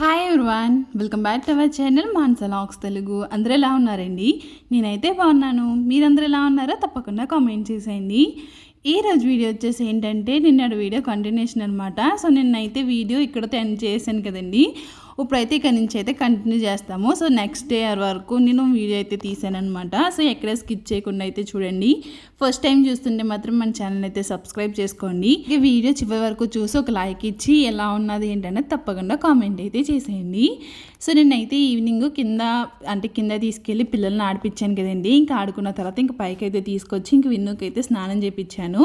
Hi everyone welcome back to our channel మాన్సలాక్స్ Telugu అందరూ ఎలా ఉన్నారండి? నేనైతే బాగున్నాను. మీరందరూ ఎలా ఉన్నారో తప్పకుండా కామెంట్ చేసేయండి. ఈ రోజు వీడియో వచ్చేసి ఏంటంటే నిన్నటి వీడియో కంటిన్యూషన్ అనమాట సో నిన్నైతే వీడియో ఇక్కడతో ఎండ్ చేశాను కదండి. ఇప్పుడైతే ఇక్కడ నుంచి అయితే కంటిన్యూ చేస్తాము. సో నెక్స్ట్ డే వరకు నేను వీడియో అయితే తీసాను అనమాట సో ఎక్కడ స్కిప్ చేయకుండా అయితే చూడండి. ఫస్ట్ టైం చూస్తుంటే మాత్రం మన ఛానల్ అయితే సబ్స్క్రైబ్ చేసుకోండి. ఈ వీడియో చివరి వరకు చూసి ఒక లైక్ ఇచ్చి ఎలా ఉన్నది ఏంటనేది తప్పకుండా కామెంట్ అయితే చేసేయండి. సో నేనైతే ఈవినింగ్ కింద అంటే కింద తీసుకెళ్ళి పిల్లల్ని ఆడిపించాను కదండి. ఇంకా ఆడుకున్న తర్వాత ఇంకా పైకి అయితే తీసుకొచ్చి ఇంక విన్నుకి అయితే స్నానం చేయించాను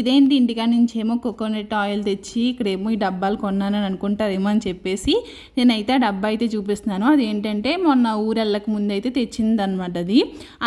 ఇదేంటి ఇంటికా నుంచి ఏమో కోకోనట్ ఆయిల్ తెచ్చి ఇక్కడేమో ఈ డబ్బాలు కొన్నానని అనుకుంటారేమో అని చెప్పేసి నేను నేనైతే ఆ డబ్బా అయితే చూపిస్తున్నాను. ఏంటంటే మొన్న ఊరు వెళ్ళక ముందు అయితే తెచ్చింది అనమాట అది.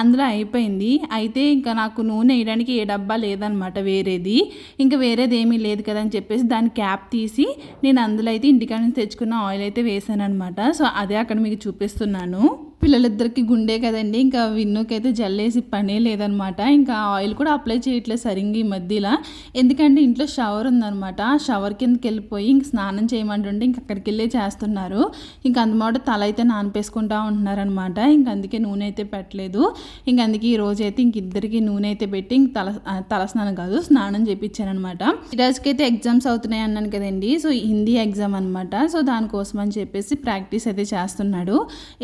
అందులో అయిపోయింది. అయితే ఇంకా నాకు నూనె వేయడానికి ఏ డబ్బా లేదనమాట వేరేది. ఇంకా వేరేది ఏమీ లేదు కదా అని చెప్పేసి దాని క్యాప్ తీసి నేను అందులో అయితే ఇంటికాడ నుంచి తెచ్చుకున్న ఆయిల్ అయితే వేసాను అనమాట సో అదే అక్కడ మీకు చూపిస్తున్నాను. పిల్లలిద్దరికి గుండె కదండి. ఇంకా విన్నుకైతే జల్లేసి పనే లేదనమాట. ఇంకా ఆయిల్ కూడా అప్లై చేయట్లేదు సరిగ్గా ఈ మధ్యలో. ఎందుకంటే ఇంట్లో షవర్ ఉందనమాట. ఆ షవర్ కిందకి వెళ్ళిపోయి ఇంక స్నానం చేయమంటుంటే ఇంక అక్కడికి వెళ్ళే చేస్తున్నారు. ఇంక అందుమాట తల అయితే నానిపేసుకుంటా ఉంటున్నారనమాట. ఇంక అందుకే నూనె అయితే పెట్టలేదు. ఇంక అందుకే ఈ రోజు అయితే ఇంక ఇద్దరికి నూనె అయితే పెట్టి ఇంక తల తల స్నానం కాదు స్నానం చేయించానమాట అనమాట ఈ రోజుకైతే ఎగ్జామ్స్ అవుతున్నాయి అన్నాను కదండి. సో హిందీ ఎగ్జామ్ అనమాట సో దానికోసం అని చెప్పేసి ప్రాక్టీస్ అయితే చేస్తున్నాడు.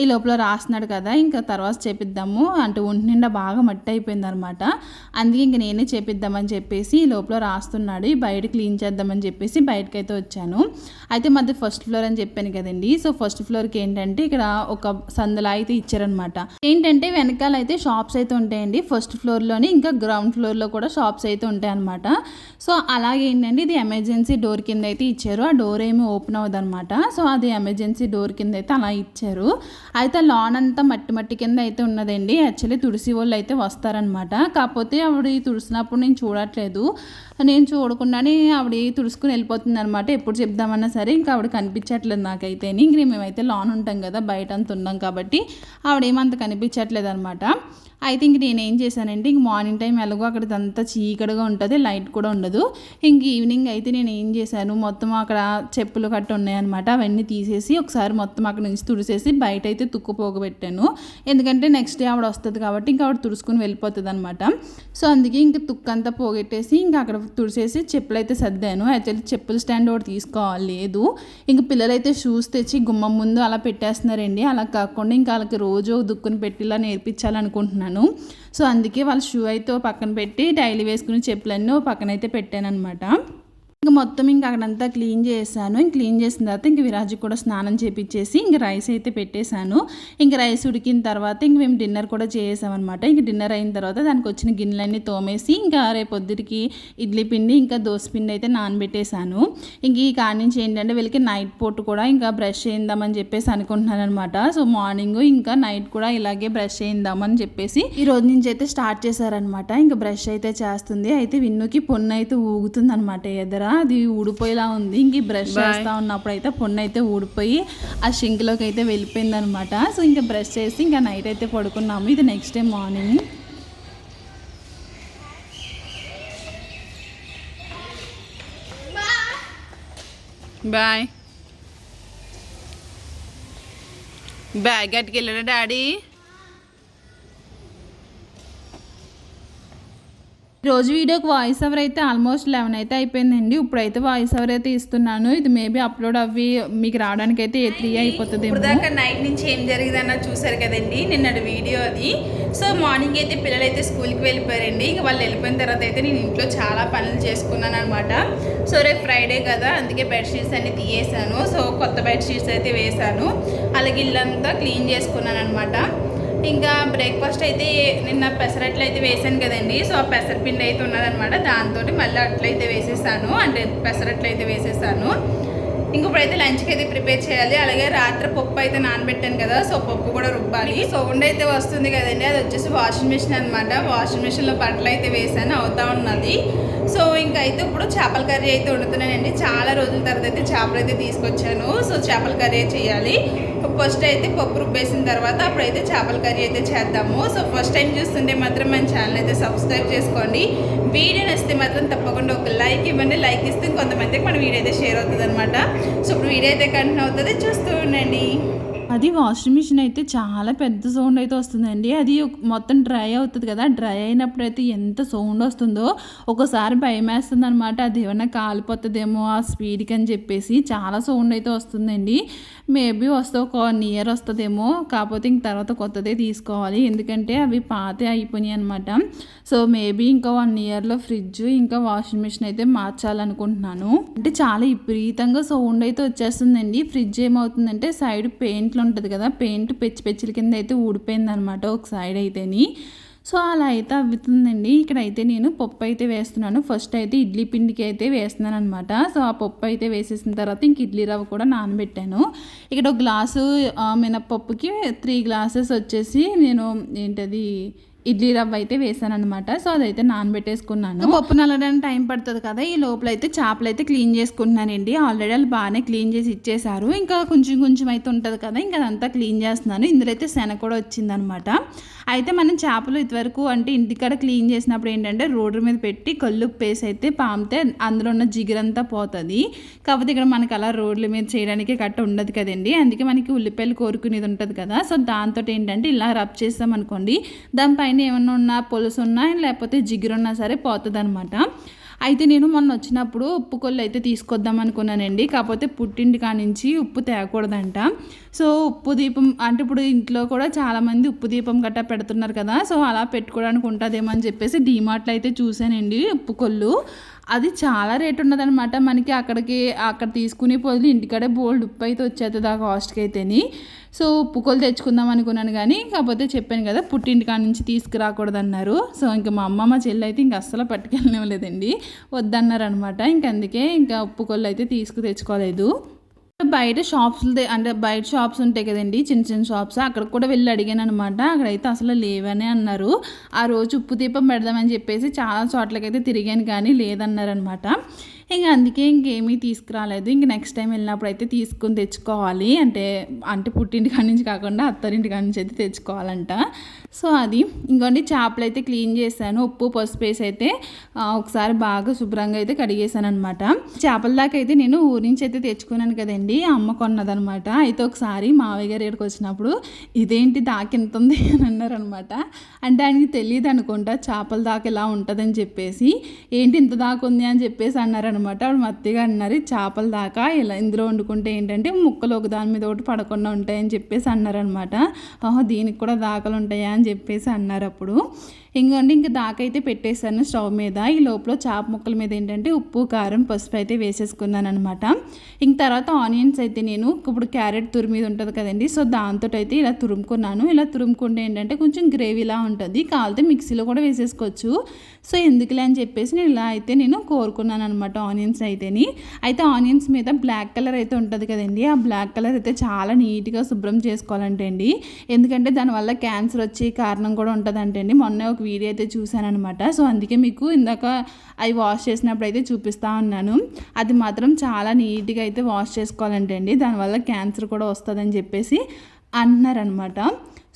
ఈ లోపల రాస్తున్నాడు కదా ఇంకా తర్వాత చేపిద్దాము అంటే ఒంటి నిండా బాగా మట్టి అయిపోయింది అనమాట అందుకే ఇంక నేనే చేపిద్దామని చెప్పేసి లోపల రాస్తున్నాడు. బయట క్లీన్ చేద్దామని చెప్పేసి బయటకైతే వచ్చాను. అయితే మాది ఫస్ట్ ఫ్లోర్ అని చెప్పాను కదండి. సో ఫస్ట్ ఫ్లోర్కి ఏంటంటే ఇక్కడ ఒక సందులా అయితే ఇచ్చారనమాట. ఏంటంటే వెనకాల అయితే షాప్స్ అయితే ఉంటాయండి. ఫస్ట్ ఫ్లోర్లోని ఇంకా గ్రౌండ్ ఫ్లోర్లో కూడా షాప్స్ అయితే ఉంటాయి అనమాట సో అలాగే ఏంటంటే ఇది ఎమర్జెన్సీ డోర్ కింద అయితే ఇచ్చారు. ఆ డోర్ ఏమి ఓపెన్ అవ్వదు అనమాట సో అది ఎమర్జెన్సీ డోర్ కింద అయితే అలా ఇచ్చారు. అయితే లాన్ అంతా మట్టి మట్టి కింద అయితే ఉన్నదండి. యాక్చువల్లీ తుడిసి వాళ్ళు అయితే వస్తారనమాట కాకపోతే ఆవిడ తుడిసినప్పుడు నేను చూడట్లేదు. నేను చూడకుండానే ఆవిడ తుడుచుకుని వెళ్ళిపోతుంది అనమాట ఎప్పుడు చెప్దామన్నా సరే ఇంకా ఆవిడ కనిపించట్లేదు నాకైతే ఇంక మేమైతే లాన్ ఉంటాం కదా బయట అంత ఉన్నాం కాబట్టి ఆవిడ ఏమంత కనిపించట్లేదు అనమాట అయితే ఇంక నేను ఏం చేశానంటే ఇంక మార్నింగ్ టైం ఎలాగో అక్కడ అంతా చీకటిగా ఉంటుంది లైట్ కూడా ఉండదు. ఇంక ఈవినింగ్ అయితే నేను ఏం చేశాను మొత్తం అక్కడ చెప్పులు కట్ట ఉన్నాయన్నమాట అవన్నీ తీసేసి ఒకసారి మొత్తం అక్కడ నుంచి తుడిసేసి బయట అయితే తుక్కు పోగబెట్టాను ఎందుకంటే నెక్స్ట్ డే ఆవిడ వస్తుంది కాబట్టి ఇంకా ఆవిడ తుడుచుకుని వెళ్ళిపోతుంది అనమాట సో అందుకే ఇంక తుక్కు అంతా పోగొట్టేసి ఇంకా అక్కడ తుడిసేసి చెప్పులు అయితే సర్దాను. యాక్చువల్లీ చెప్పుల స్టాండ్ ఒకటి తీసుకోవాలి లేదు ఇంక పిల్లలైతే షూస్ తెచ్చి గుమ్మం ముందు అలా పెట్టేస్తున్నారండి. అలా కాకుండా ఇంకా వాళ్ళకి రోజు దుక్కుని పెట్టి ఇలా నేర్పించాలనుకుంటున్నాను. సో అందుకే వాళ్ళ షూ అయితే పక్కన పెట్టి డైలీ వేసుకునే చెప్పులన్నీ పక్కన అయితే పెట్టాను అనమాట ఇంక మొత్తం ఇంక అక్కడంతా క్లీన్ చేశాను. ఇంక క్లీన్ చేసిన తర్వాత ఇంక విరాజు కూడా స్నానం చేపించేసి ఇంక రైస్ అయితే పెట్టేశాను. ఇంక రైస్ ఉడికిన తర్వాత ఇంక మేము డిన్నర్ కూడా చేసామన్నమాట ఇంక డిన్నర్ అయిన తర్వాత దానికి వచ్చిన గిన్నెలన్నీ తోమేసి ఇంకా రేపు పొద్దుటికి ఇడ్లీ పిండి ఇంకా దోశ పిండి అయితే నానబెట్టేశాను. ఇంక ఈ కాడి నుంచి ఏంటంటే వీళ్ళకి నైట్ పూట కూడా ఇంకా బ్రష్ చేయిందామని చెప్పేసి అనుకుంటున్నాను అనమాట సో మార్నింగ్ ఇంకా నైట్ కూడా ఇలాగే బ్రష్ చేయిందామని చెప్పేసి ఈ రోజు నుంచి అయితే స్టార్ట్ చేశారనమాట ఇంకా బ్రష్ అయితే చేస్తుంది. అయితే విన్నుకి పొన్ను అయితే ఊగుతుంది అనమాట ఎదర. అది ఊడిపోయేలా ఉంది. ఇంక బ్రష్ చేస్తా ఉన్నప్పుడు అయితే పొన్ను అయితే ఊడిపోయి ఆ షింక్లోకి అయితే వెళ్ళిపోయింది అనమాట సో ఇంకా బ్రష్ చేసి ఇంకా నైట్ అయితే పడుకున్నాము. ఇది next day morning boy bag గట్టుకెళ్ళాడా daddy? రోజు వీడియోకి వాయిస్ ఓవర్ అయితే ఆల్మోస్ట్ లెవెన్ అయితే అయిపోయిందండి. ఇప్పుడైతే వాయిస్ ఓవర్ అయితే ఇస్తున్నాను. ఇది మేబీ అప్లోడ్ అవ్వి మీకు రావడానికి అయితే త్రీ అయిపోతుంది దాకా నైట్ నుంచి ఏం జరిగిందన్న చూసారు కదండి నిన్నటి వీడియో అది. సో మార్నింగ్ అయితే పిల్లలు అయితే స్కూల్కి వెళ్ళిపోయారండి. ఇక వాళ్ళు వెళ్ళిపోయిన తర్వాత అయితే నేను ఇంట్లో చాలా పనులు చేసుకున్నాను అనమాట సో రేపు ఫ్రైడే కదా అందుకే బెడ్షీట్స్ అన్ని తీయేసాను సో కొత్త బెడ్షీట్స్ అయితే వేసాను అలాగే ఇల్లంతా క్లీన్ చేసుకున్నాను అనమాట ఇంకా బ్రేక్ఫాస్ట్ అయితే నిన్న పెసరట్లు అయితే వేసాను కదండి. సో ఆ పెసరపిండి అయితే ఉన్నదనమాట దాంతో మళ్ళీ అట్లయితే వేసేసాను. అంటే పెసరట్లు అయితే వేసేసాను. ఇంకొకడైతే లంచ్కి అయితే ప్రిపేర్ చేయాలి. అలాగే రాత్రి పప్పు అయితే నానబెట్టాను కదా సో పప్పు కూడా రుబ్బాలి. సో సౌండ్ అయితే వస్తుంది కదండి. అది వచ్చేసి వాషింగ్ మిషన్ అనమాట వాషింగ్ మిషన్లో బట్టలు అయితే వేసాను అవుతా ఉన్నది. సో ఇంకా అయితే ఇప్పుడు చేపల కర్రీ అయితే వండుతున్నానండి. చాలా రోజుల తర్వాత అయితే చేపలు అయితే తీసుకొచ్చాను. సో చేపల కర్రీ చేయాలి. ఫస్ట్ అయితే పప్పు రుబ్బేసిన తర్వాత అప్పుడైతే చేపల కర్రీ అయితే చేద్దాము. సో ఫస్ట్ టైం చూస్తుంటే మాత్రం మన ఛానల్ అయితే సబ్స్క్రైబ్ చేసుకోండి. వీడియో నచ్చితే మాత్రం తప్పకుండా ఒక లైక్ ఇవ్వండి. లైక్ ఇస్తే కొంతమందికి మన వీడియో అయితే షేర్ అవుతుంది అనమాట సో ఇప్పుడు వీడియో అయితే కంటిన్యూ అవుతుంది. చూస్తూ ఉండండి. అది వాషింగ్ మిషన్ అయితే చాలా పెద్ద సౌండ్ అయితే వస్తుందండి. అది మొత్తం డ్రై అవుతుంది కదా డ్రై అయినప్పుడు అయితే ఎంత సౌండ్ వస్తుందో ఒకసారి భయం వేస్తుంది అనమాట అది ఏమైనా కాలిపోతుందేమో ఆ స్పీడ్కి అని చెప్పేసి చాలా సౌండ్ అయితే వస్తుందండి. మేబీ వస్తే ఒక వన్ ఇయర్ వస్తుందేమో కాకపోతే ఇంక తర్వాత కొత్తదే తీసుకోవాలి. ఎందుకంటే అవి పాత అయిపోయినాయి అనమాట సో మేబీ ఇంకా వన్ ఇయర్లో ఫ్రిడ్జ్ ఇంకా వాషింగ్ మిషన్ అయితే మార్చాలనుకుంటున్నాను. అంటే చాలా విపరీతంగా సౌండ్ అయితే వచ్చేస్తుందండి. ఫ్రిడ్జ్ ఏమవుతుందంటే సైడ్ పెయింట్లు ఉంటుంది కదా పెయింట్ పెచ్చి పెచ్చిల కింద అయితే ఊడిపోయింది అనమాట ఒక సైడ్ అయితేని. సో అలా అయితే అవ్వుతుందండి ఇక్కడ అయితే నేను పప్పు అయితే వేస్తున్నాను. ఫస్ట్ అయితే ఇడ్లీ పిండికి అయితే వేస్తున్నాను అనమాట సో ఆ పప్పు అయితే వేసేసిన తర్వాత ఇంక ఇడ్లీ రవ్వ కూడా నానబెట్టాను. ఇక్కడ ఒక గ్లాసు మినప్పప్పుకి త్రీ గ్లాసెస్ వచ్చేసి నేను ఏంటది ఇడ్లీ రవ్వ అయితే వేసాను అనమాట సో అదైతే నానబెట్టేసుకున్నాను. పప్పు నల్లడానికి టైం పడుతుంది కదా ఈ లోపల అయితే చేపలు అయితే క్లీన్ చేసుకుంటున్నానండి. ఆల్రెడీ వాళ్ళు బాగానే క్లీన్ చేసి ఇచ్చేసారు ఇంకా కొంచెం కొంచెం అయితే ఉంటుంది కదా ఇంకా అదంతా క్లీన్ చేస్తున్నాను. ఇందులో అయితే శనగ కూడా వచ్చిందనమాట అయితే మనం చేపలు ఇదివరకు అంటే ఇంటికాడ క్లీన్ చేసినప్పుడు ఏంటంటే రోడ్డు మీద పెట్టి కళ్ళు పేసి అయితే పామితే అందులో ఉన్న జిగురంతా పోతుంది. కాకపోతే ఇక్కడ మనకి అలా రోడ్ల మీద చేయడానికి కట్ట ఉండదు కదండి. అందుకే మనకి ఉల్లిపాయలు కోరుకునేది ఉంటుంది కదా. సో దాంతో ఏంటంటే ఇలా రబ్ చేస్తాం అనుకోండి దానిపైన ఏమన్నా ఉన్నా పొలుసు ఉన్నా లేకపోతే జిగురున్నా సరే పోతుంది అనమాట అయితే నేను మొన్న వచ్చినప్పుడు ఉప్పు కొల్లు అయితే తీసుకొద్దాం అనుకున్నానండి. కాకపోతే పుట్టింటి కానించి ఉప్పు తేకూడదంట. సో ఉప్పు దీపం అంటే ఇప్పుడు ఇంట్లో కూడా చాలామంది ఉప్పు దీపం గట్టా పెడుతున్నారు కదా. సో అలా పెట్టుకోవడానికి ఉంటుందేమో అని చెప్పేసి డీమార్ట్లో అయితే చూశానండి ఉప్పు కొల్లు అది చాలా రేట్ ఉన్నదనమాట మనకి అక్కడికి అక్కడ తీసుకునే బదులు ఇంటికాడే బోల్డ్ ఉప్పు అయితే వచ్చేస్తుంది ఆ కాస్ట్కి అయితేని. సో ఉప్పు కొలు తెచ్చుకుందాం అనుకున్నాను కానీ కాకపోతే చెప్పాను కదా పుట్టింటికాడ నుంచి తీసుకురాకూడదన్నారు. సో ఇంకా మా అమ్మ మా చెల్లి అయితే ఇంకా అస్సలు పట్టుకెళ్ళనివ్వలేదండి. వద్దన్నారనమాట ఇంక అందుకే ఇంకా ఉప్పు కొల్లు అయితే తీసుకు తెచ్చుకోలేదు. బయట షాప్స్ అంటే బయట షాప్స్ ఉంటాయి కదండి చిన్న చిన్న షాప్స్ అక్కడ కూడా వెళ్ళి అడిగాను అనమాట అక్కడైతే అసలు లేవని అన్నారు. ఆ రోజు ఉప్పు దీపం పెడదామని చెప్పేసి చాలా చోట్లకైతే తిరిగాను కానీ లేదన్నారనమాట ఇంకా అందుకే ఇంకేమీ తీసుకురాలేదు. ఇంక నెక్స్ట్ టైం వెళ్ళినప్పుడు అయితే తీసుకుని తెచ్చుకోవాలి. అంటే అంటే పుట్టింటి కాడి నుంచి కాకుండా అత్తరింటి కాడి నుంచి అయితే తెచ్చుకోవాలంట. సో అది ఇంకోండి చేపలు అయితే క్లీన్ చేశాను ఉప్పు పసుపు వేసి అయితే ఒకసారి బాగా శుభ్రంగా అయితే కడిగేశాను అనమాట చేపల దాకా అయితే నేను ఊరి నుంచి అయితే తెచ్చుకున్నాను కదండి అమ్మ కొన్నదనమాట అయితే ఒకసారి మావయ్య గారు ఇక్కడికి వచ్చినప్పుడు ఇదేంటి దాకా ఉంది? అని అన్నారనమాట అంటే ఆయనకి తెలియదు అనుకుంటా చేపల దాకా ఇలా ఉంటుందని చెప్పేసి ఏంటి ఇంత దాకా ఉంది? అని చెప్పేసి అన్నారనమాట అప్పుడు మత్తిగా అన్నారు చేపల దాకా ఇలా ఇందులో వండుకుంటే ఏంటంటే ముక్కలు ఒక దాని మీద ఒకటి పడకుండా ఉంటాయని చెప్పేసి అన్నారనమాట దీనికి కూడా దాకలు ఉంటాయా? అని చెప్పేసి అన్నారు అప్పుడు. ఇంకోండి ఇంకా దాకైతే పెట్టేశాను స్టవ్ మీద. ఈ లోపల చేప ముక్కల మీద ఏంటంటే ఉప్పు కారం పసుపు అయితే వేసేసుకున్నాను అనమాట ఇంక తర్వాత ఆనియన్స్ అయితే నేను ఇప్పుడు క్యారెట్ తురిమీద ఉంటుంది కదండి సో దాంతో అయితే ఇలా తురుముకున్నాను. ఇలా తురుముకుంటే ఏంటంటే కొంచెం గ్రేవీలా ఉంటుంది. కాలితే మిక్సీలో కూడా వేసేసుకోవచ్చు. సో ఎందుకులే అని చెప్పేసి నేను ఇలా అయితే నేను కోరుకున్నాను అనమాట ఆనియన్స్ అయితేని. అయితే ఆనియన్స్ మీద బ్లాక్ కలర్ అయితే ఉంటుంది కదండి ఆ బ్లాక్ కలర్ అయితే చాలా నీట్గా శుభ్రం చేసుకోవాలంటే అండి ఎందుకంటే దానివల్ల క్యాన్సర్ వచ్చే కారణం కూడా ఉంటుందంటే అండి మొన్న ఒక వీడియో అయితే చూశానమాట అనమాట సో అందుకే మీకు ఇందాక అవి వాష్ చేసినప్పుడు అయితే చూపిస్తూ ఉన్నాను. అది మాత్రం చాలా నీట్గా అయితే వాష్ చేసుకోవాలంటే అండి దానివల్ల క్యాన్సర్ కూడా వస్తుందని చెప్పేసి అంటున్నారనమాట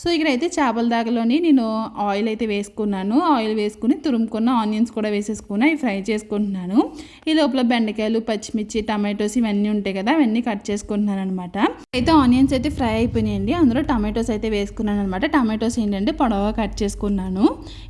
సో ఇక్కడైతే చేపల దాకలోని నేను ఆయిల్ అయితే వేసుకున్నాను. ఆయిల్ వేసుకుని తురుముకున్న ఆనియన్స్ కూడా వేసేసుకుని అవి ఫ్రై చేసుకుంటున్నాను. ఈ లోపల బెండకాయలు పచ్చిమిర్చి టమాటోస్ ఇవన్నీ ఉంటాయి కదా అవన్నీ కట్ చేసుకుంటున్నాను అనమాట అయితే ఆనియన్స్ అయితే ఫ్రై అయిపోయినాయండి. అందులో టమాటోస్ అయితే వేసుకున్నాను అనమాట టమాటోస్ ఏంటంటే పొడవగా కట్ చేసుకున్నాను.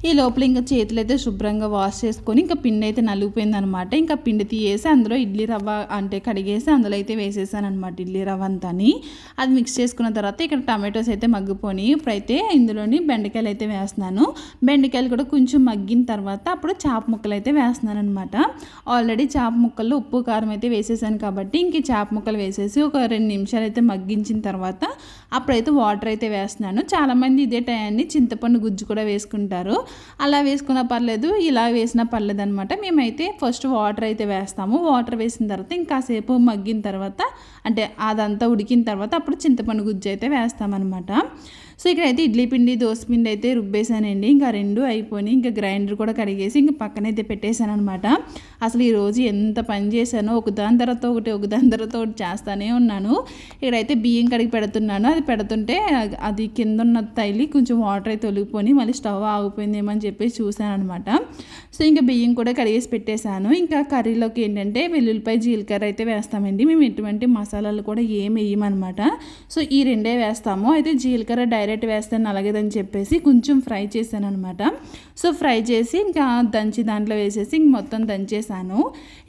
ఈ లోపల ఇంకా చేతులు అయితే శుభ్రంగా వాష్ చేసుకొని ఇంకా పిండి అయితే నలిగిపోయింది అనమాట ఇంకా పిండి తీయేసి అందులో ఇడ్లీ రవ్వ అంటే కడిగేసి అందులో అయితే వేసేసాను అనమాట ఇడ్లీ రవ్వ అంతాని. అది మిక్స్ చేసుకున్న తర్వాత ఇక్కడ టమాటోస్ అయితే మగ్గిపోయి ఇప్పుడైతే ఇందులోని బెండకాయలు అయితే వేస్తున్నాను. బెండకాయలు కూడా కొంచెం మగ్గిన తర్వాత అప్పుడు చేప ముక్కలు అయితే వేస్తున్నాను అనమాట ఆల్రెడీ చేప ముక్కల్లో ఉప్పు కారం అయితే వేసేసాను కాబట్టి ఇంక చేప ముక్కలు వేసేసి ఒక రెండు నిమిషాలు అయితే మగ్గించిన తర్వాత అప్పుడైతే వాటర్ అయితే వేస్తున్నాను. చాలామంది ఇదే టయాన్ని చింతపండు గుజ్జు కూడా వేసుకుంటారు. అలా వేసుకున్నా పర్లేదు ఇలా వేసినా పర్లేదు అనమాట మేమైతే ఫస్ట్ వాటర్ అయితే వేస్తాము. వాటర్ వేసిన తర్వాత ఇంకాసేపు మగ్గిన తర్వాత అంటే అదంతా ఉడికిన తర్వాత అప్పుడు చింతపండు గుజ్జు అయితే వేస్తామన్నమాట. సో ఇక్కడైతే ఇడ్లీ పిండి దోశ పిండి అయితే రుబ్బేశానండి. ఇంకా రెండు అయిపోయి ఇంకా గ్రైండర్ కూడా కడిగేసి ఇంకా పక్కనైతే పెట్టేశాను అనమాట అసలు ఈరోజు ఎంత పని చేశానో ఒక దాని తర్వాత ఒకటి ఒక దాని తర్వాత ఒకటి చేస్తానే ఉన్నాను. ఇక్కడైతే బియ్యం కడిగి పెడుతున్నాను. అది పెడుతుంటే అది కింద ఉన్న తైలి కొంచెం వాటర్ అయితే ఒలిగిపోయి మళ్ళీ స్టవ్ ఆగిపోయిందేమో అని చెప్పేసి చూశాను అనమాట సో ఇంకా బియ్యం కూడా కడిగేసి పెట్టేశాను. ఇంకా కర్రీలోకి ఏంటంటే వెల్లుల్లిపాయ జీలకర్ర అయితే వేస్తామండి. మేము ఎటువంటి మసాలాలు కూడా ఏం వేయమనమాట సో ఈ రెండే వేస్తాము. అయితే జీలకర్ర డైరెక్ట్ వేస్తే నలగదని చెప్పేసి కొంచెం ఫ్రై చేశాను అనమాట సో ఫ్రై చేసి ఇంకా దంచి దాంట్లో వేసేసి ఇంక మొత్తం దంచేసాను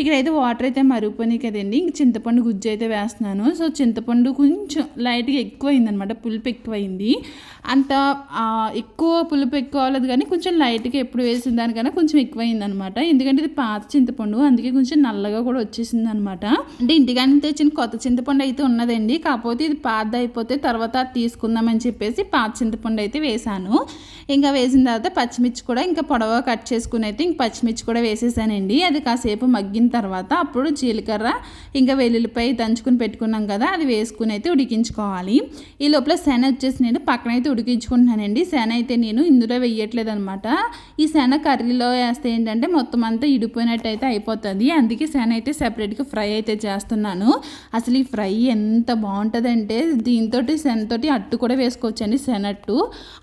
ఇక్కడైతే వాటర్ అయితే మరుగుపోయి కదండి ఇంక చింతపండు గుజ్జు అయితే వేస్తున్నాను. సో చింతపండు కొంచెం లైట్గా ఎక్కువైందనమాట పులుపు ఎక్కువైంది. అంత ఎక్కువ పులుపు ఎక్కువ అవ్వలేదు కానీ కొంచెం లైట్గా ఎప్పుడు వేసిన దానికన్నా కొంచెం ఎక్కువైంది అనమాట ఎందుకంటే ఇది పాత చింతపండు అందుకే కొంచెం నల్లగా కూడా వచ్చేసింది అనమాట అంటే ఇంటికాని తెచ్చిన కొత్త చింతపండు అయితే ఉన్నదండి కాకపోతే ఇది పాత అయిపోతే తర్వాత అది తీసుకుందామని చెప్పేసి పాత చింతపండు అయితే వేసాను. ఇంకా వేసిన తర్వాత పచ్చిమిర్చి కూడా ఇంకా పొడవ కట్ చేసుకుని అయితే ఇంక పచ్చిమిర్చి కూడా వేసేసానండి. అది కాసేపు మగ్గిన తర్వాత అప్పుడు జీలకర్ర ఇంకా వెల్లుల్లిపై దంచుకుని పెట్టుకున్నాం కదా అది వేసుకుని అయితే ఉడికించుకోవాలి. ఈ లోపల శన వచ్చేసి నేను పక్కన అయితే ఉడికించుకుంటున్నానండి. శన అయితే నేను ఇందులో వేయట్లేదు అనమాట ఈ శన కర్రీలో వేస్తే ఏంటంటే మొత్తం అంతా ఇడిపోయినట్టు అయితే అయిపోతుంది. అందుకే శన అయితే సెపరేట్గా ఫ్రై అయితే చేస్తున్నాను. అసలు ఈ ఫ్రై ఎంత బాగుంటుందంటే దీంతో శనతోటి అట్టు కూడా వేసుకోవచ్చండి. శనట్టు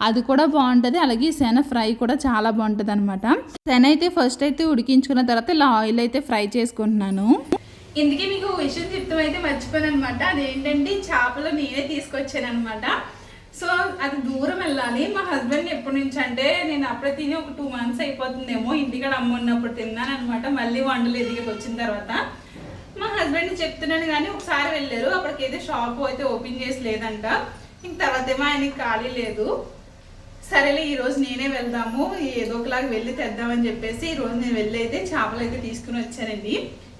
అది కూడా బాగుంటుంది. అలాగే శన ఫ్రై కూడా చాలా బాగుంటుంది అనమాట శన అయితే ఫస్ట్ అయితే ఉడికించుకున్న తర్వాత ఇలా ఆయిల్ అయితే ఫ్రై చేసుకుంటున్నాను. ఇందుకే మీకు విషయం చెప్తాం అయితే మర్చిపోయాను అనమాట అదేంటంటే చేపలు నేనే తీసుకొచ్చాను అనమాట సో అది దూరం వెళ్ళాలి. మా హస్బెండ్ ఎప్పటి నుంచి అంటే నేను అప్పుడే తిని ఒక టూ మంత్స్ అయిపోతుందేమో. ఇంటికాడ అమ్మ ఉన్నప్పుడు తిన్నాను అనమాట మళ్ళీ వంటలు ఇక్కడికి వచ్చిన తర్వాత. మా హస్బెండ్ చెప్తున్నాను కానీ ఒకసారి వెళ్ళారు. అప్పటికైతే షాప్ అయితే ఓపెన్ చేసి లేదంట. ఇంక తర్వాత ఏమో ఆయనకి ఖాళీ లేదు. సరేలే ఈరోజు నేనే వెళ్దాము ఏదో ఒకలాగా వెళ్ళి తెద్దామని చెప్పేసి ఈరోజు నేను వెళ్ళి అయితే చేపలు అయితే తీసుకుని వచ్చానండి.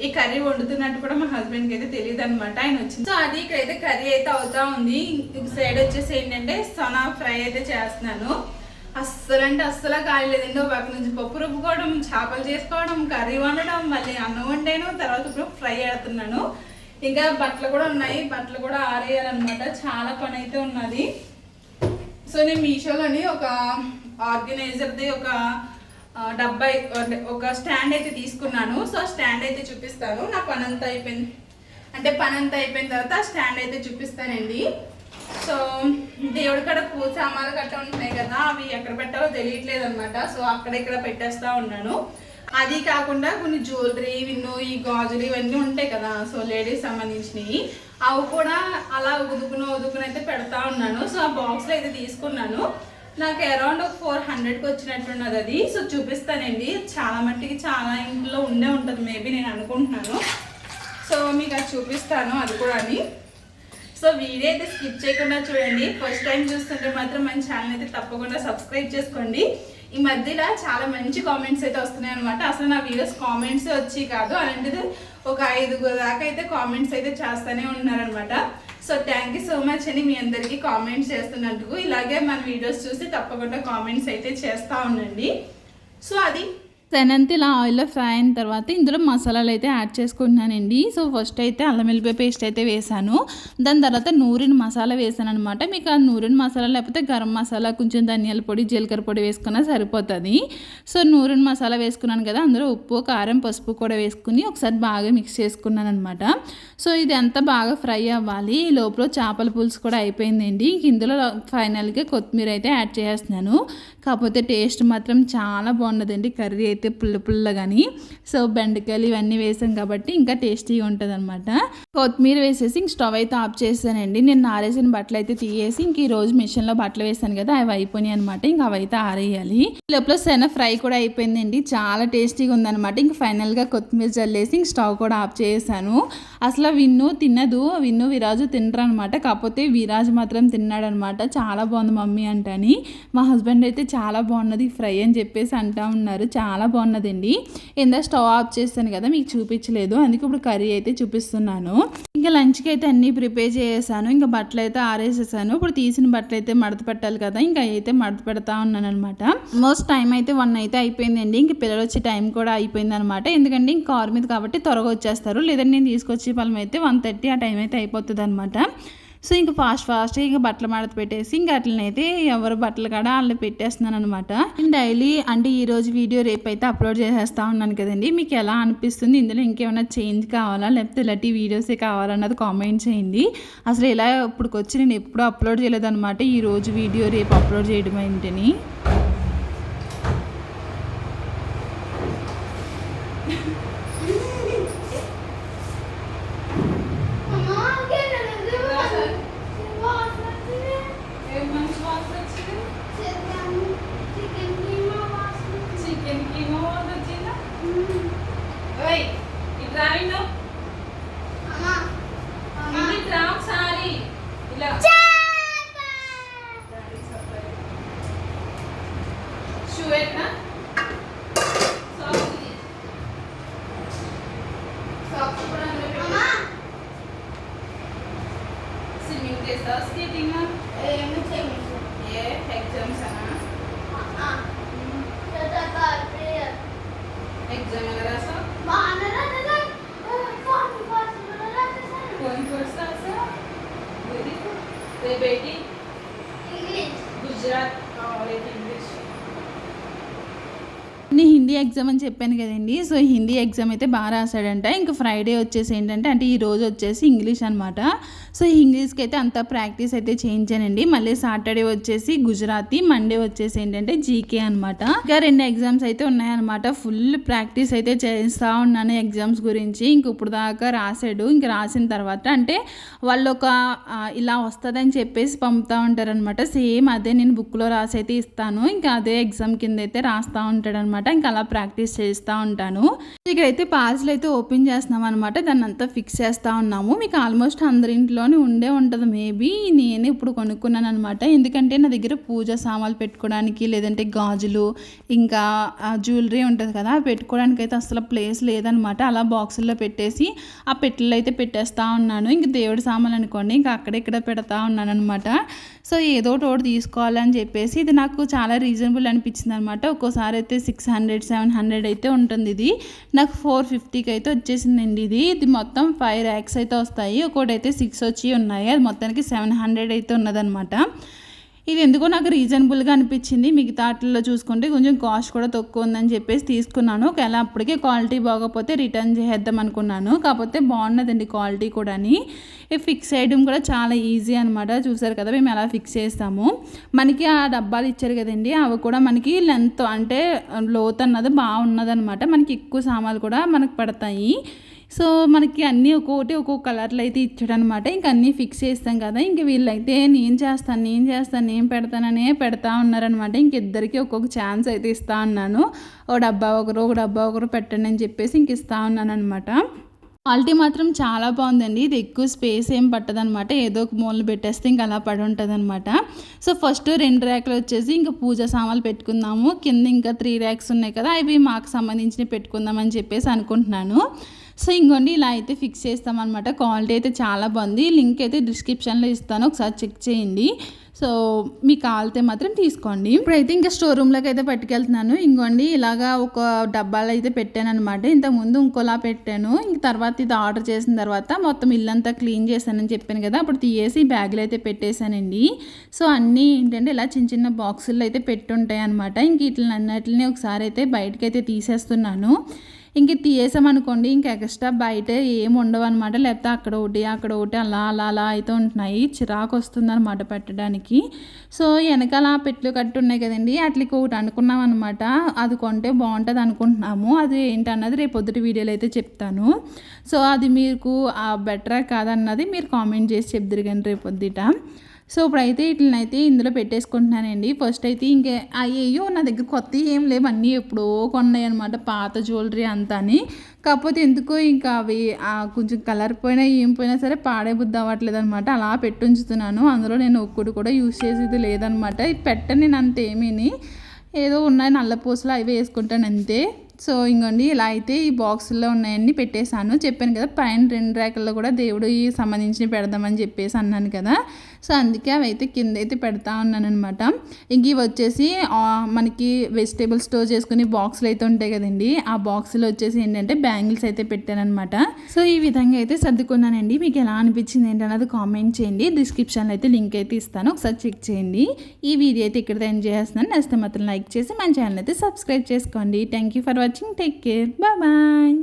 ఈ కర్రీ వండుతున్నట్టు కూడా మా హస్బెండ్కి అయితే తెలియదు అనమాట ఆయన వచ్చింది. సో అది ఇక్కడైతే కర్రీ అయితే అవుతా ఉంది. ఇటు సైడ్ వచ్చేసి ఏంటంటే సొనా ఫ్రై అయితే చేస్తున్నాను. అస్సలు అంటే అస్సలు కాలేదండి ఒక పక్క నుంచి పప్పు రుబ్బుకోవడం చేపలు చేసుకోవడం కర్రీ వండడం మళ్ళీ అన్నం వండాను తర్వాత ఇప్పుడు ఫ్రై ఆడుతున్నాను ఇంకా బట్టలు కూడా ఉన్నాయి. బట్టలు కూడా ఆరేయాలన్నమాట. చాలా పని అయితే ఉన్నది. సో నేను మీషోలోని ఒక ఆర్గనైజర్ది ఒక డబ్బా అంటే ఒక స్టాండ్ అయితే తీసుకున్నాను. సో స్టాండ్ అయితే చూపిస్తాను. నా పని అంతా అయిపోయింది. అంటే పని అంతా అయిపోయిన తర్వాత ఆ స్టాండ్ అయితే చూపిస్తానండి. సో దేవుడి కాడ పూజ సామాన్లు కట్ట ఉంటున్నాయి కదా అవి ఎక్కడ పెట్టాలో తెలియట్లేదు అనమాట సో అక్కడ ఇక్కడ పెట్టేస్తూ ఉన్నాను. అది కాకుండా కొన్ని జ్యువెలరీ విన్ను ఈ గాజులు ఇవన్నీ ఉంటాయి కదా. సో లేడీస్ సంబంధించినవి. అవి కూడా అలా ఉదుకును ఉదుకుని అయితే పెడతా ఉన్నాను. సో ఆ బాక్స్లో అయితే తీసుకున్నాను. నాకు అరౌండ్ ఒక ఫోర్ హండ్రెడ్కి వచ్చినట్టున్నది అది. సో చూపిస్తానండి. చాలా మట్టికి చాలా ఇంట్లో ఉండే ఉంటుంది మేబీ నేను అనుకుంటున్నాను. సో మీకు అది చూపిస్తాను అది కూడా అని. సో వీడియో అయితే స్కిప్ చేయకుండా చూడండి. ఫస్ట్ టైం చూస్తుంటే మాత్రం మన ఛానల్ అయితే తప్పకుండా సబ్స్క్రైబ్ చేసుకోండి. ఈ మధ్యలో చాలా మంచి కామెంట్స్ అయితే వస్తున్నాయి అనమాట అసలు నా వీడియోస్ కామెంట్స్ వచ్చి కాదు. అలాంటిది ఒక ఐదుగురు దాకా అయితే కామెంట్స్ అయితే చేస్తూనే ఉన్నారనమాట so thank you so much అని మీ అందరికీ కామెంట్స్ చేస్తున్నందుకు. ఇలాగే మన వీడియోస్ చూసి తప్పకుండా కామెంట్స్ అయితే చేస్తూ ఉండండి. సో అది శనంతి ఇలా ఆయిల్లో ఫ్రై అయిన తర్వాత ఇందులో మసాలాలు అయితే యాడ్ చేసుకుంటున్నానండి. సో ఫస్ట్ అయితే అల్లం వెల్లిపాయ పేస్ట్ అయితే వేసాను దాని తర్వాత నూరిన మసాలా వేసాను అనమాట మీకు ఆ నూరిన మసాలా లేకపోతే గరం మసాలా కొంచెం ధనియాల పొడి జీలకర్ర పొడి వేసుకున్నా సరిపోతుంది. సో నూరిన మసాలా వేసుకున్నాను కదా అందులో ఉప్పు కారం పసుపు కూడా వేసుకుని ఒకసారి బాగా మిక్స్ చేసుకున్నాను అనమాట సో ఇది అంతా బాగా ఫ్రై అవ్వాలి. ఈ లోపల చేపల పులుసు కూడా అయిపోయిందండి. ఇందులో ఫైనల్గా కొత్తిమీర అయితే యాడ్ చేసేస్తున్నాను కాకపోతే టేస్ట్ మాత్రం చాలా బాగున్నదండి. కర్రీ అయితే అయితే పుల్ల పుల్లగాని సో బెండకాయలు ఇవన్నీ వేసాం కాబట్టి ఇంకా టేస్టీగా ఉంటుంది అనమాట కొత్తిమీర వేసేసి ఇంక స్టవ్ అయితే ఆఫ్ చేశానండి నేను ఆరేసిన బట్టలు అయితే తీయేసి ఇంక ఈ రోజు మిషన్లో బట్టలు వేసాను కదా అవి అయిపోయినాయి అనమాట ఇంక అవి అయితే ఆరేయాలి. లోపల సెన ఫ్రై కూడా అయిపోయిందండి. చాలా టేస్టీగా ఉందనమాట ఇంక ఫైనల్గా కొత్తిమీర జల్లేసి ఇంక స్టవ్ కూడా ఆఫ్ చేసాను. అసలు విన్ను తినదు విన్ను విరాజు తినరు అనమాట కాకపోతే విరాజు మాత్రం తిన్నాడనమాట చాలా బాగుంది మమ్మీ అంటని. మా హస్బెండ్ అయితే చాలా బాగున్నది ఫ్రై అని చెప్పేసి అంటా ఉన్నారు. చాలా బాగున్నదండి. ఇందా స్టవ్ ఆఫ్ చేస్తాను కదా మీకు చూపించలేదు. అందుకే ఇప్పుడు కర్రీ అయితే చూపిస్తున్నాను. ఇంకా లంచ్కి అయితే అన్నీ ప్రిపేర్ చేసేసాను. ఇంకా బట్టలు అయితే ఆరేసేసాను. ఇప్పుడు తీసిన బట్టలు అయితే మడత పెట్టాలి కదా ఇంకా అయితే మడత పెడతా ఉన్నాను అనమాట మోస్ట్ టైం అయితే వన్ అయితే అయిపోయిందండి. ఇంక పిల్లలు వచ్చే టైం కూడా అయిపోయింది అనమాట ఎందుకంటే ఇంక కార్ మీద కాబట్టి త్వరగా వచ్చేస్తారు. లేదంటే నేను తీసుకొచ్చే పలం అయితే వన్ థర్టీ ఆ టైం అయితే అయిపోతుంది అనమాట సో ఇంకా ఫాస్ట్ ఫాస్ట్గా ఇంకా బట్టలు మడత పెట్టేసి ఇంకా అట్లనైతే ఎవరు బట్టలు కాడ వాళ్ళని పెట్టేస్తున్నాను అనమాట డైలీ అంటే ఈ రోజు వీడియో రేపు అయితే అప్లోడ్ చేసేస్తా ఉన్నాను కదండి. మీకు ఎలా అనిపిస్తుంది? ఇందులో ఇంకేమైనా చేంజ్ కావాలా? లేకపోతే ఇలాంటి వీడియోసే కావాలన్నది కామెంట్ చేయండి. అసలు ఇలా ఇప్పుడుకొచ్చి నేను ఎప్పుడూ అప్లోడ్ చేయలేదన్నమాట. ఈ రోజు వీడియో రేపు అప్లోడ్ చేయడం ఏంటని చికెన్ కీమా వచ్చిందా ఓయ్ ఇట్లా విను ఇంటికి రా ఒకసారి ఇలా షూ ఎట్లా సాక్స్ ఇది. సాక్స్ కూడా అందులో పెట్టు. Does నేను హిందీ ఎగ్జామ్ అని చెప్పాను కదండి. సో హిందీ ఎగ్జామ్ అయితే బాగా రాశాడంట. ఇంకా ఫ్రైడే వచ్చేసి ఏంటంటే అంటే ఈ రోజు వచ్చేసి ఇంగ్లీష్ అనమాట సో ఇంగ్లీష్కి అయితే అంత ప్రాక్టీస్ అయితే చేయించానండి. మళ్ళీ సాటర్డే వచ్చేసి గుజరాతీ మండే వచ్చేసి ఏంటంటే జీకే అనమాట ఇంకా రెండు ఎగ్జామ్స్ అయితే ఉన్నాయన్నమాట. ఫుల్ ప్రాక్టీస్ అయితే చేస్తూ ఉన్నాను ఎగ్జామ్స్ గురించి. ఇంక ఇప్పుడు దాకా రాశాడు ఇంక రాసిన తర్వాత అంటే వాళ్ళు ఒక ఇలా వస్తుందని చెప్పేసి పంపుతూ ఉంటారనమాట సేమ్ అదే నేను బుక్లో రాసి అయితే ఇస్తాను. ఇంకా అదే ఎగ్జామ్ కింద అయితే రాస్తూ ఉంటాడనమాట ఇంకా అలా ప్రాక్టీస్ చేస్తూ ఉంటాను. ఇక్కడైతే పార్సల్ అయితే ఓపెన్ చేస్తున్నాం అనమాట దాన్ని అంతా ఫిక్స్ చేస్తూ ఉన్నాము. మీకు ఆల్మోస్ట్ అందరి ఇంట్లోనే ఉండే ఉంటుంది. మేబీ నేను ఇప్పుడు కొనుక్కున్నాను అనమాట ఎందుకంటే నా దగ్గర పూజ సామాన్లు పెట్టుకోవడానికి లేదంటే గాజులు ఇంకా జ్యువెలరీ ఉంటుంది కదా పెట్టుకోవడానికి అయితే అసలు ప్లేస్ లేదనమాట అలా బాక్సుల్లో పెట్టేసి ఆ పెట్టెలు అయితే పెట్టేస్తా ఉన్నాను. ఇంక దేవుడి సామాన్లు అనుకోండి ఇంకా అక్కడ ఇక్కడ పెడతా ఉన్నాను అనమాట సో ఏదో ఒకటి ఒకటి తీసుకోవాలని చెప్పేసి ఇది నాకు చాలా రీజనబుల్ అనిపించింది అనమాట ఒక్కోసారి అయితే సిక్స్ హండ్రెడ్ సెవెన్ హండ్రెడ్ అయితే ఉంటుంది ఇది. నాకు ఫోర్ ఫిఫ్టీకి అయితే వచ్చేసిందండి ఇది. ఇది మొత్తం ఫైవ్ ర్యాక్స్ అయితే వస్తాయి. ఒకటైతే అయితే సిక్స్ వచ్చి ఉన్నాయి. అది మొత్తానికి సెవెన్ హండ్రెడ్ అయితే ఉన్నదనమాట ఇది ఎందుకో నాకు రీజనబుల్గా అనిపించింది. మిగతా వాటిల్లో చూసుకుంటే కొంచెం కాస్ట్ కూడా తక్కువ ఉందని చెప్పేసి తీసుకున్నాను. ఒకవేళ అప్పటికే క్వాలిటీ బాగోకపోతే రిటర్న్ చేసేద్దాం అనుకున్నాను. కాకపోతే బాగున్నదండి క్వాలిటీ కూడాని. అని ఫిక్స్ చేయడం కూడా చాలా ఈజీ అనమాట చూసారు కదా మేము ఎలా ఫిక్స్ చేస్తాము. మనకి ఆ డబ్బాలు ఇచ్చారు కదండి అవి కూడా మనకి లెంత్ అంటే లోత్ అన్నది బాగున్నదనమాట మనకి ఎక్కువ సామాన్లు కూడా మనకు పడతాయి. సో మనకి అన్నీ ఒక్కొక్కటి ఒక్కొక్క కలర్లు అయితే ఇచ్చాడనమాట ఇంక అన్నీ ఫిక్స్ చేస్తాం కదా. ఇంక వీళ్ళైతే నేను చేస్తాను నేను చేస్తాను నేను పెడతాననే పెడతా ఉన్నారనమాట ఇంక ఇద్దరికి ఒక్కొక్క ఛాన్స్ అయితే ఇస్తా ఉన్నాను. ఒక డబ్బా ఒకరు ఒక డబ్బా ఒకరు పెట్టండి అని చెప్పేసి ఇంక ఇస్తా ఉన్నాను అనమాట క్వాలిటీ మాత్రం చాలా బాగుందండి. ఇది ఎక్కువ స్పేస్ ఏం పట్టదనమాట ఏదో ఒక మూలన పెట్టేస్తే ఇంకా అలా పడి ఉంటుంది అనమాట సో ఫస్ట్ రెండు ర్యాక్లు వచ్చేసి ఇంకా పూజ సామాన్లు పెట్టుకుందాము. కింద ఇంకా త్రీ ర్యాక్స్ ఉన్నాయి కదా. అవి మాకు సంబంధించినవి పెట్టుకుందామని చెప్పేసి అనుకుంటున్నాను. సో ఇంకోండి ఇలా అయితే ఫిక్స్ చేస్తామన్నమాట. క్వాలిటీ అయితే చాలా బాగుంది. లింక్ అయితే డిస్క్రిప్షన్లో ఇస్తాను. ఒకసారి చెక్ చేయండి. సో మీకు కావాలితే మాత్రం తీసుకోండి. ఇప్పుడైతే ఇంకా స్టోర్ రూమ్లోకి అయితే పట్టుకెళ్తున్నాను. ఇంకోండి ఇలాగా ఒక డబ్బాలు అయితే పెట్టాను అనమాట ఇంతకుముందు ఇంకోలా పెట్టాను. ఇంక తర్వాత ఇది ఆర్డర్ చేసిన తర్వాత మొత్తం ఇల్లంతా క్లీన్ చేశానని చెప్పాను కదా అప్పుడు తీయేసి బ్యాగ్లో అయితే పెట్టేశానండి. సో అన్నీ ఏంటంటే ఇలా చిన్న చిన్న బాక్సుల్లో అయితే పెట్టుంటాయి అనమాట ఇంక ఇట్లా అన్నిటిని ఒకసారి అయితే బయటకి అయితే తీసేస్తున్నాను. ఇంక తీయేసామనుకోండి ఇంక ఎక్స్ట్రా బయట ఏం ఉండవు అనమాట లేకపోతే అక్కడ ఒకటి అక్కడ ఒకటి అలా అలా అలా అయితే ఉంటున్నాయి. చిరాకు వస్తుంది అనమాట పెట్టడానికి. సో వెనకాల పెట్లు కట్టి ఉన్నాయి కదండి అట్లకి ఒకటి అనుకున్నాం అనమాట అది కొంటే బాగుంటుంది అనుకుంటున్నాము. అది ఏంటన్నది రేపు పొద్దుటి వీడియోలో అయితే చెప్తాను. సో అది మీకు బెటరా కాదన్నది మీరు కామెంట్ చేసి చెప్దురు కానీ రేపు పొద్దుట. సో ఇప్పుడైతే వీటినైతే ఇందులో పెట్టేసుకుంటున్నానండి. ఫస్ట్ అయితే ఇంకా అయ్యో నా దగ్గర కొత్త ఏం లేవు. అన్నీ ఎప్పుడో కొన్నాయి అనమాట పాత జ్యువెలరీ అంతా అని కాకపోతే ఎందుకో ఇంకా అవి ఆ, కొంచెం కలర్ పోయినా ఏం పోయినా సరే పాడే బుద్ధి అవ్వట్లేదు అనమాట అలా పెట్టుంచుతున్నాను అందులో నేను ఒక్కడు కూడా యూస్ చేసేది లేదనమాట పెట్టని నేను అంతేమీని ఏదో ఉన్నాయి నల్లపూసలు అవి వేసుకుంటాను అంతే. సో ఇంకోండి ఇలా అయితే ఈ బాక్సుల్లో ఉన్నాయన్నీ పెట్టేశాను. చెప్పాను కదా పైన రెండు ర్యాకుల్లో కూడా దేవుడికి సంబంధించినవి పెడదామని చెప్పేసి అన్నాను కదా. సో అందుకే అవి అయితే కింద అయితే పెడతా ఉన్నాను అనమాట ఇంక ఇవి వచ్చేసి మనకి వెజిటేబుల్స్ స్టోర్ చేసుకునే బాక్సులు అయితే ఉంటాయి కదండి. ఆ బాక్స్లో వచ్చేసి ఏంటంటే బ్యాంగిల్స్ అయితే పెట్టానమాట సో ఈ విధంగా అయితే సర్దుకున్నానండి. మీకు ఎలా అనిపించింది ఏంటన్నది కామెంట్ చేయండి. డిస్క్రిప్షన్లో అయితే లింక్ అయితే ఇస్తాను. ఒకసారి చెక్ చేయండి. ఈ వీడియో అయితే ఇక్కడ ఎంజాయ్ చేస్తున్నాను. నచ్చితే మాత్రం లైక్ చేసి మన ఛానల్ అయితే సబ్స్క్రైబ్ చేసుకోండి. Thank you for watching take care bye